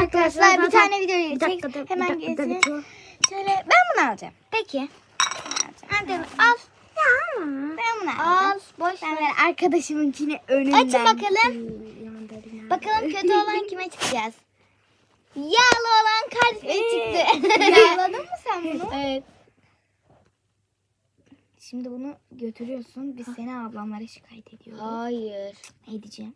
arkadaşlar bir tane video gelecek. Hemen gelsin. Şöyle ben bunu alacağım. Peki. Hadi al. Ya ama. Ben bunu Al. alacağım. Boş Ben ver. arkadaşımınkini önünden. Açın bakalım. Bakalım kötü olan kime çıkacağız? Yağlı olan kardeşime çıktı. Yağladın mı sen bunu? Evet. Şimdi bunu götürüyorsun. Biz seni ablamlara şikayet ediyoruz. Hayır. Ne diyeceğim?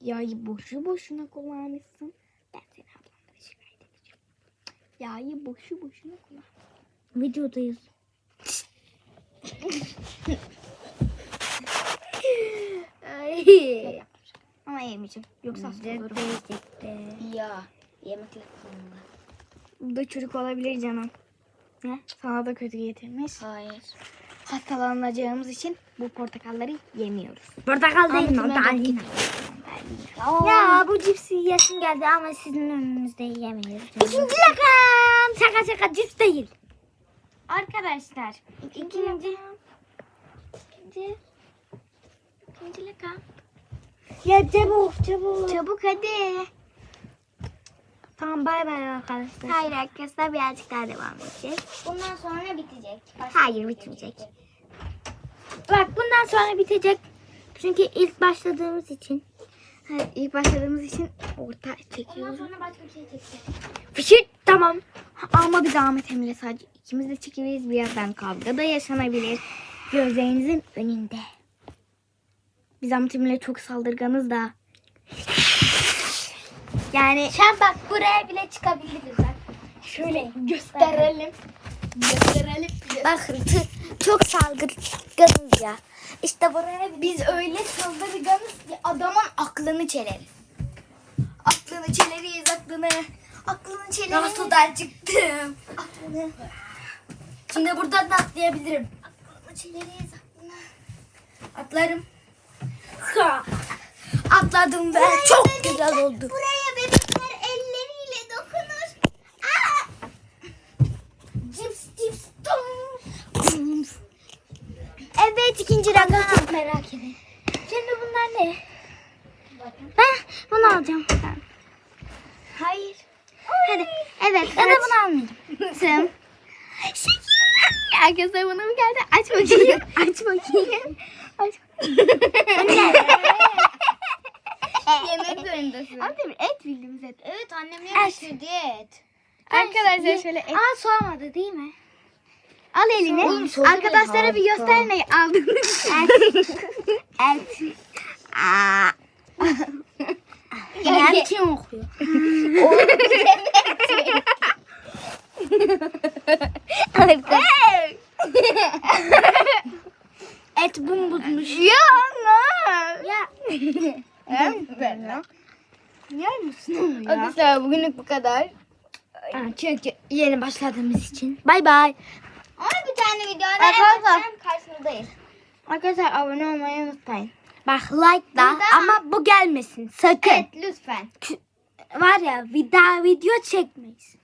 Yağı boşu boşuna kullanmışsın. Ben seni ablamlara şikayet edeceğim. Yağı boşu boşuna kullan. Videodayız. Ay. Ama yemeyeceğim. Yoksa hasta olurum. Ya. Yemekle kullanılır. Bu da çocuk olabilir canım. Ne? Sana da kötü getirmiş. Hayır. Hastalanacağımız için bu portakalları yemiyoruz. Portakal değil mandalina. Ya bu cipsi yesim geldi ama sizin önünüzde yiyemeyiz. İkinci rakam. Şaka şaka cips değil. Arkadaşlar. ikinci. İkinci. İkinci rakam. Ya çabuk çabuk. Çabuk hadi. Tamam bay bay arkadaşlar. Hayır arkadaşlar birazcık daha devam edecek. Bundan sonra bitecek. Hayır bitmeyecek. Bak bundan sonra bitecek. Çünkü ilk başladığımız için. Evet, ilk başladığımız için orta Ondan çekiyoruz. sonra başka bir şey çekeceğiz. Fişir tamam. Ama biz Ahmet Emir'le sadece ikimiz de çekebiliriz. Birazdan kavga da yaşanabilir. Gözlerinizin önünde. Biz Ahmet Emir'le çok saldırganız da. Yani Sen bak buraya bile çıkabiliriz bak. şöyle gösterelim. Gösterelim. Bak çok saldırganız ya. İşte buraya Biz öyle saldırganız ki adamın aklını çeleriz. Aklını çeleriz, aklını. Aklını çeleriz. Nasıl da çıktım. Aklını. Şimdi buradan da atlayabilirim. Aklını çeleriz, aklını. Atlarım. Ha. Atladım ben. Çok güzel oldu. Buraya bebekler elleriyle dokunur. Aa! Cips cips dum. Evet ikinci rakam. Çok merak ediyorum. Şimdi bunlar ne? Ben bunu alacağım. Hayır. Hadi. Evet. Da evet. bunu almayacağım. Tım. Arkadaşlar bana mı geldi? Aç bakayım. Aç bakayım. Aç. Yemek zorundasın. Ama tabii et bildiğimiz et. Evet annem yemiş diyet. Arkadaşlar şöyle et. Aa soğamadı değil mi? Al elini. Oğlum, Arkadaşlara bir harika. göster neyi aldığını. Evet. Aa. Yani kim okuyor? Et bumbuzmuş. Ya ne? Ya. Yer misin onu ya? Arkadaşlar bugünlük bu kadar. Çünkü yeni başladığımız için. Bay bay. Ama bir tane videoda Arkadaşlar. evet, karşınızdayız. Arkadaşlar abone olmayı unutmayın. Bak like da Burada- ama bu gelmesin sakın. Evet lütfen. Var ya bir daha video çekmeyiz.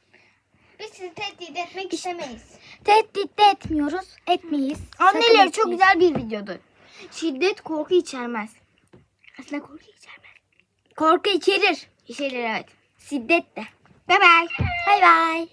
Biz sizi tehdit etmek istemeyiz. Tehdit de etmiyoruz. Etmeyiz. Anneler çok etmeyiz. güzel bir videodur. Şiddet korku içermez. Aslında korku içermez. Korku içerir. İçerir evet. Şiddet de. Bye bye. Bay bay.